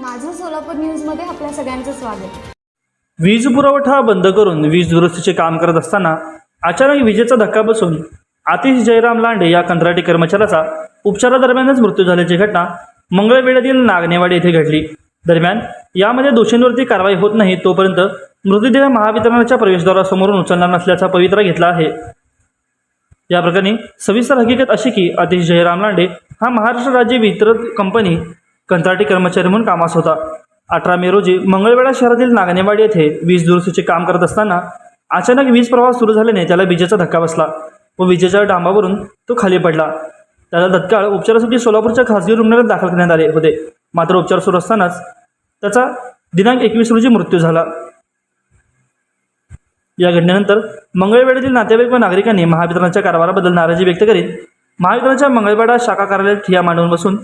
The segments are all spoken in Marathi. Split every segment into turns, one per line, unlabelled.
माझं सोलापूर न्यूजमध्ये आपल्या सगळ्यांचं स्वागत.
वीज पुरवठा बंद करून वीज दुरुस्तीचे काम करत असताना अचानक विजेचा धक्का बसून आतिश जयराम लांडे या कंत्राटी कर्मचाऱ्याचा उपचारादरम्यानच मृत्यू झाल्याची घटना मंगळवेढ्यातील नागनेवाडी येथे घडली. दरम्यान यामध्ये दोषींवरती कारवाई होत नाही तोपर्यंत मृतदेह महावितरणाच्या प्रवेशद्वारासमोरून उचलणार नसल्याचा पवित्रा घेतला आहे. या प्रकरणी सविस्तर हकीकत अशी की आतिश जयराम लांडे हा महाराष्ट्र राज्य वितरण कंपनी कंत्राटी कर्मचारी म्हणून कामास होता. अठरा मे रोजी मंगळवेढा शहरातील नागनेवाडी येथे वीज दुरुस्तीचे काम करत असताना अचानक वीज प्रवाह सुरू झाल्याने त्याला विजेचा धक्का बसला व विजेच्या डांबावरून तो खाली पडला. त्याला तत्काळ उपचारासाठी सोलापूरच्या खासगी रुग्णालयात दाखल करण्यात आले होते. मात्र उपचार सुरू असतानाच त्याचा दिनांक एकवीस रोजी मृत्यू झाला. या घटनेनंतर मंगळवेढ्यातील नातेवाईक व नागरिकांनी महावितरणाच्या कारभाराबद्दल नाराजी व्यक्त करीत महावितरणाच्या मंगळवेढा शाखा कार्यालयात ठिया मांडून बसून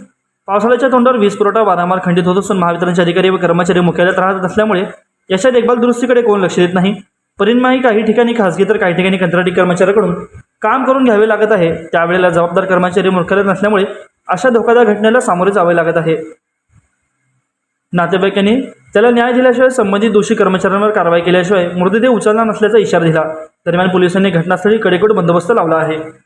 पावसाळ्याच्या तोंडावर वीज पुरवठा वारंवार खंडित होत असून महावितरणचे अधिकारी व कर्मचारी मुख्यालयात राहत असल्यामुळे याच्या देखभाल दुरुस्तीकडे कोण लक्ष देत नाही? परिणामी काही ठिकाणी खासगी तर काही ठिकाणी कंत्राटी कर्मचाऱ्याकडून काम करून घ्यावे लागत आहे. त्यावेळेला जबाबदार कर्मचारी मुख्यालयात नसल्यामुळे अशा धोकादायक घटनेला सामोरे जावे लागत आहे. नातेवाईकांनी त्याला न्याय दिल्याशिवाय संबंधित दोषी कर्मचाऱ्यांवर कारवाई केल्याशिवाय मृतदेह उचलणार नसल्याचा इशारा दिला. दरम्यान पोलिसांनी घटनास्थळी कडेकोट बंदोबस्त लावला आहे.